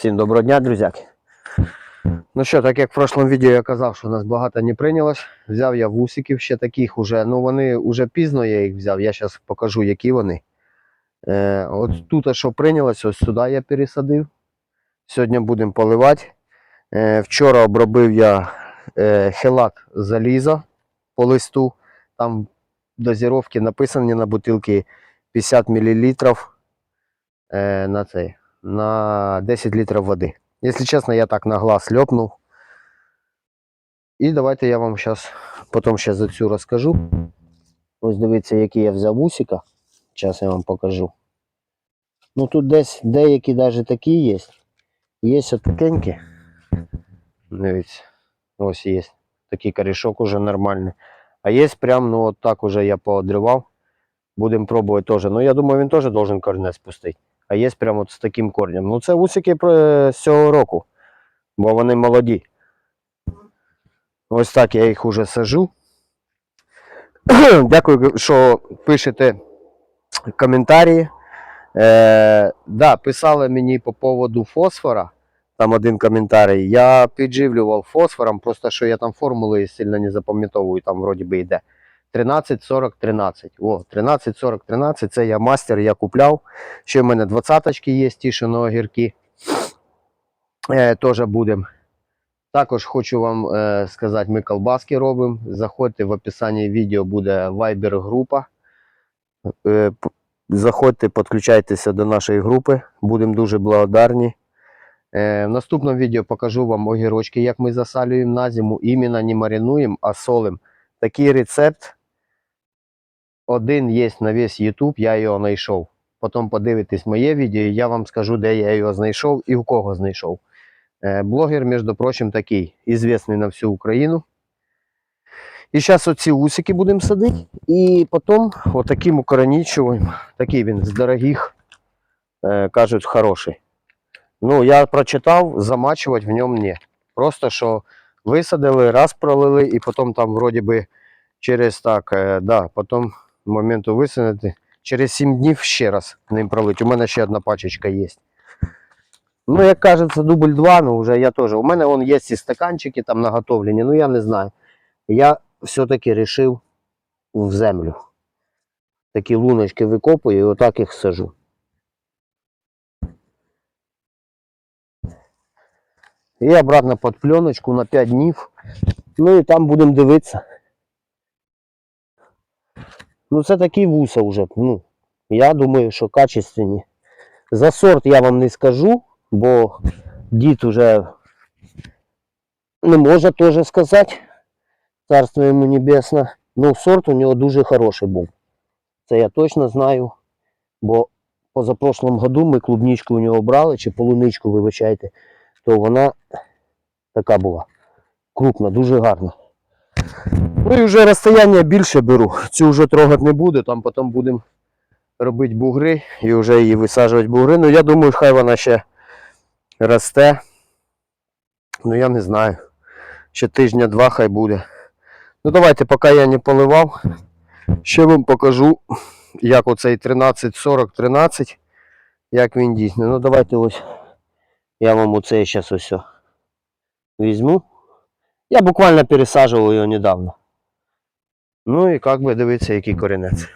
Всім доброго дня, друзяки. Ну що, так як в прошлому відео я казав, що у нас багато не прийнялось, взяв я вусиків ще таких уже. Ну вони вже пізно я їх взяв, я зараз покажу, які вони. Е, от тут, що прийнялось, ось сюди я пересадив. Сьогодні будемо поливати. Е, вчора обробив я е, хелат заліза по листу. Там дозировки написані на бутилці 50 мл е, на цей на 10 літрів води. Якщо чесно, я так на глаз льопнув. І давайте я вам зараз потім ще за цю розкажу. Ось дивіться, який я взяв усіка. Зараз я вам покажу. Ну тут десь деякі навіть такі є. Є от такенькі. Дивіться. Ось є. Такий корішок уже нормальний. А є прям, ну от так уже я поодривав. Будемо пробувати теж. Ну я думаю, він теж должен корінець пустити а є прямо з таким корнем. Ну це усики про- з цього року, бо вони молоді. Ось так я їх уже сажу. Дякую, що пишете коментарі. Е, да, писали мені по поводу фосфора. Там один коментарій. Я підживлював фосфором, просто що я там формули сильно не запам'ятовую, там вроді би йде. 13, 40, 13. О, 13, 40, 13. Це я мастер, я купляв. Ще в мене двадцяточки є, ті, що на огірки. Е, Теж будемо. Також хочу вам е, сказати, ми колбаски робимо. Заходьте в описанні відео буде Viber група. Е, заходьте, підключайтеся до нашої групи. Будемо дуже благодарні. Е, в наступному відео покажу вам огірочки, як ми засалюємо на зиму. Іменно не маринуємо, а солимо. Такий рецепт один є на весь YouTube, я його знайшов. Потім подивитесь моє відео, і я вам скажу, де я його знайшов і в кого знайшов. Е, Блогер, між прочим, такий, ізвісний на всю Україну. І зараз оці усики будемо садити. І потім отаким укоренічуємо. Такий він з дорогих, е, кажуть, хороший. Ну, я прочитав, замачувати в ньому ні. Просто що висадили, раз пролили, і потім там вроді би через так, е, да, потім моменту висадити. Через 7 днів ще раз ним пролить. У мене ще одна пачечка є. Ну, як кажеться, дубль 2, ну вже я теж. У мене вон є ці стаканчики там наготовлені, ну я не знаю. Я все-таки вирішив в землю. Такі луночки викопую і отак їх сажу. І обратно під пленочку на 5 днів. Ну і там будемо дивитися. Ну, це такі вуса вже. Ну, я думаю, що качественні. За сорт я вам не скажу, бо дід уже не може теж сказати. Царство йому небесне. Ну, сорт у нього дуже хороший був. Це я точно знаю. Бо позапрошлому году ми клубничку у нього брали, чи полуничку, вибачайте, то вона така була. Крупна, дуже гарна. Ну і вже розстояння більше беру. Цю вже трогати не буду, там потім будемо робити бугри і вже її висаджувати бугри. Ну я думаю, хай вона ще росте. Ну я не знаю. Ще тижня-два хай буде. Ну давайте, поки я не поливав, ще вам покажу, як оцей 13-40-13, як він дійсно. Ну давайте ось я вам оцей зараз ось візьму. Я буквально пересаджував його недавно. Ну і як би дивіться, який корінець.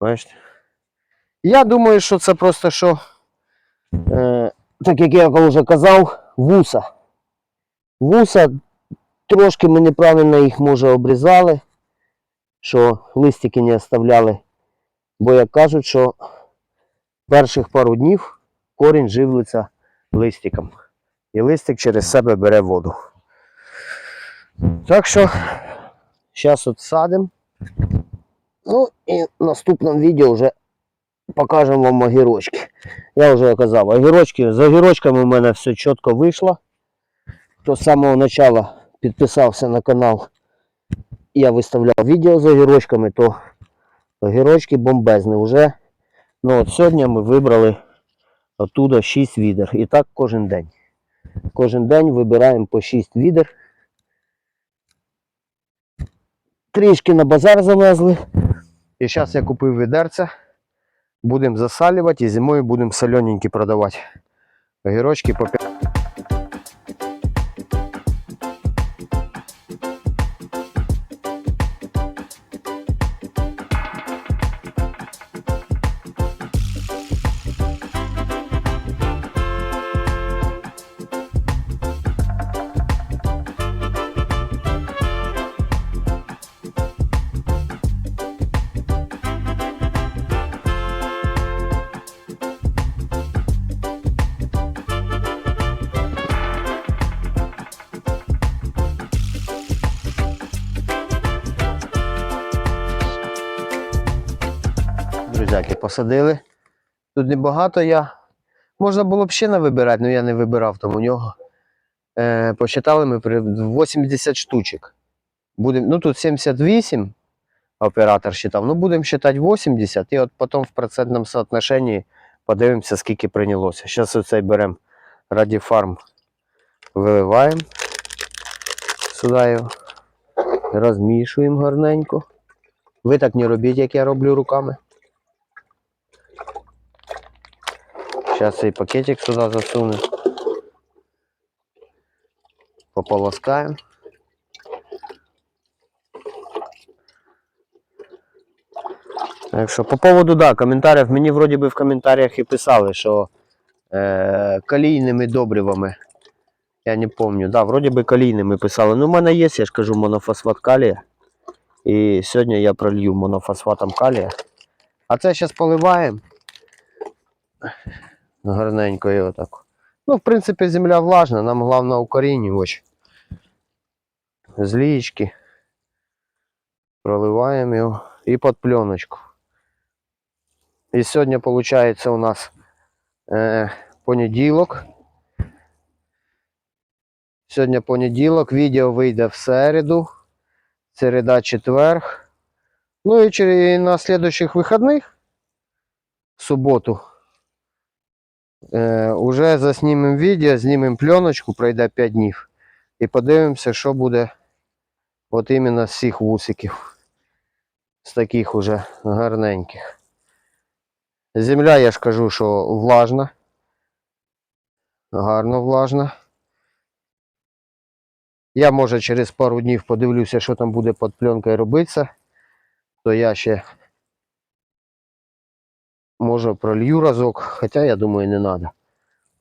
Бачите? Я думаю, що це просто що, е, так як я вже казав, вуса. Вуса трошки ми неправильно їх може обрізали, що листики не оставляли. Бо як кажуть, що перших пару днів корінь живлиться листиком. І листик через себе бере воду. Так що, зараз от садимо. Ну і в наступному відео вже покажемо вам огірочки. Я вже казав, огірочки, з огірочками у мене все чітко вийшло. Хто з самого початку підписався на канал, я виставляв відео з огірочками, то огірочки бомбезні вже. Ну от сьогодні ми вибрали оттуда 6 відер. І так кожен день. Кожен день вибираємо по 6 відер. Трішки на базар завезли. І зараз я купив відерця. Будемо засалювати і зимою будемо солененькі продавати. Огірочки по 5. Посадили. Тут небагато я. Можна було б ще не вибирати, але я не вибирав там у нього. Е, посчитали ми 80 штучок. Будем, ну тут 78 оператор считав. Ну будемо считати 80 і от потім в процентному соотношенні подивимося, скільки прийнялося. Зараз оцей беремо радіфарм, виливаємо сюди його, розмішуємо гарненько. Ви так не робіть, як я роблю руками. Зараз цей пакетик сюди засуну. Пополоскаємо. Так що по поводу да, коментарів, мені вроді би в коментарях і писали, що е, калійними добривами. Я не пам'ятаю, да, вроді би калійними писали. Ну, в мене є, я ж кажу, монофосфат калія. І сьогодні я пролью монофосфатом калія. А це зараз поливаємо. Гарненько його так. Ну, в принципі, земля влажна, нам головне укорінювач. З лічки. Проливаємо його і під пленочку. І сьогодні, виходить, у нас е, понеділок. Сьогодні понеділок, відео вийде в середу. Середа, четверг. Ну і на слідуючих вихідних, в суботу, е, уже заснімемо відео, знімемо пленочку, пройде 5 днів. І подивимося, що буде от іменно з цих вусиків. З таких уже гарненьких. Земля, я ж кажу, що влажна. Гарно влажна. Я, може, через пару днів подивлюся, що там буде під пленкою робитися. То я ще може пролью разок, хоча я думаю, не треба.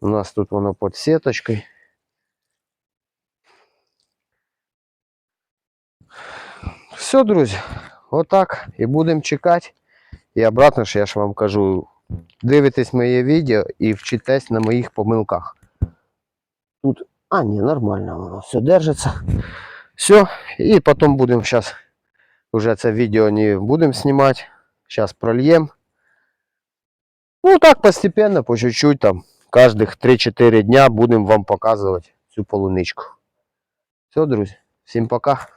У нас тут воно під сіточкою. Все, друзі, отак. І будемо чекати. І обратно ж я ж вам кажу, дивитесь моє відео і вчитесь на моїх помилках. Тут, а ні, нормально воно все держиться. Все, і потім будемо зараз, вже це відео не будемо знімати. Зараз прольємо. Ну так постепенно, по чуть-чуть там, кожних 3-4 дня будемо вам показувати цю полуничку. Все, друзі, всім пока.